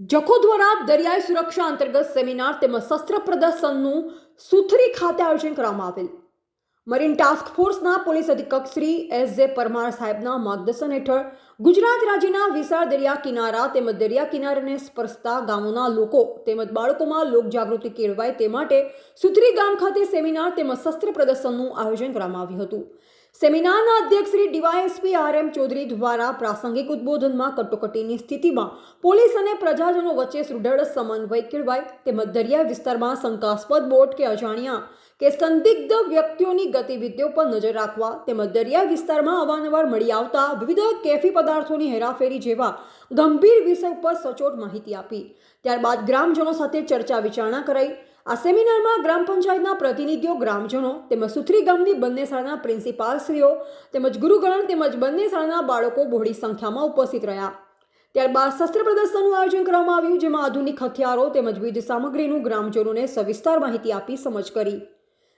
જખો દ્વારા દરિયાઈ સુરક્ષા અંતર્ગત સેમિનાર તેમજ શસ્ત્ર પ્રદર્શનનું સુથરી ખાતે આયોજન કરવામાં આવેલ. મરીન ટાસ્ક ફોર્સના પોલીસ અધિક્ષક શ્રી એસ જે પરમાર સાહેબના માર્ગદર્શન હેઠળ ગુજરાત રાજ્યના વિશાળ દરિયા કિનારા તેમજ દરિયા કિનારાને સ્પર્શતા ગામોના લોકો તેમજ બાળકોમાં લોકજાગૃતિ કેળવાય તે માટે સુથરી ગામ ખાતે સેમિનાર તેમજ શસ્ત્ર પ્રદર્શનનું આયોજન કરવામાં આવ્યું હતું. સેમિનારના અધ્યક્ષ Shri DYSP R M Chaudhary દ્વારા પ્રાસંગિક ઉદ્બોધનમાં કટોકટીની સ્થિતિમાં પોલીસ અને પ્રજાજનો વચ્ચે સુદૃઢ સમન્વય કેળવાય તેમજ દરિયા વિસ્તારમાં શંકાસ્પદ બોટ કે અજાણ્યા કે સંદિગ્ધ વ્યક્તિઓની ગતિવિધિઓ પર નજર રાખવા તેમજ દરિયા વિસ્તારમાં અવારનવાર મળી આવતા વિવિધ કેફી પદાર્થોની હેરાફેરી જેવા ગંભીર વિષય ઉપર સચોટ માહિતી આપી. ત્યારબાદ ગ્રામજનો સાથે ચર્ચા વિચારણા કરાઈ. આ સેમિનારમાં ગ્રામ પંચાયતના પ્રતિનિધિઓ, ગ્રામજનો તેમજ સુથરી ગામની બંને શાળાના પ્રિન્સિપાલશ્રીઓ તેમજ ગુરુગણ તેમજ બંને શાળાના બાળકો બહોળી સંખ્યામાં ઉપસ્થિત રહ્યા. ત્યારબાદ શસ્ત્ર પ્રદર્શનનું આયોજન કરવામાં આવ્યું, જેમાં આધુનિક હથિયારો તેમજ વિવિધ સામગ્રીનું ગ્રામજનોને સવિસ્તાર માહિતી આપી સમજ કરી.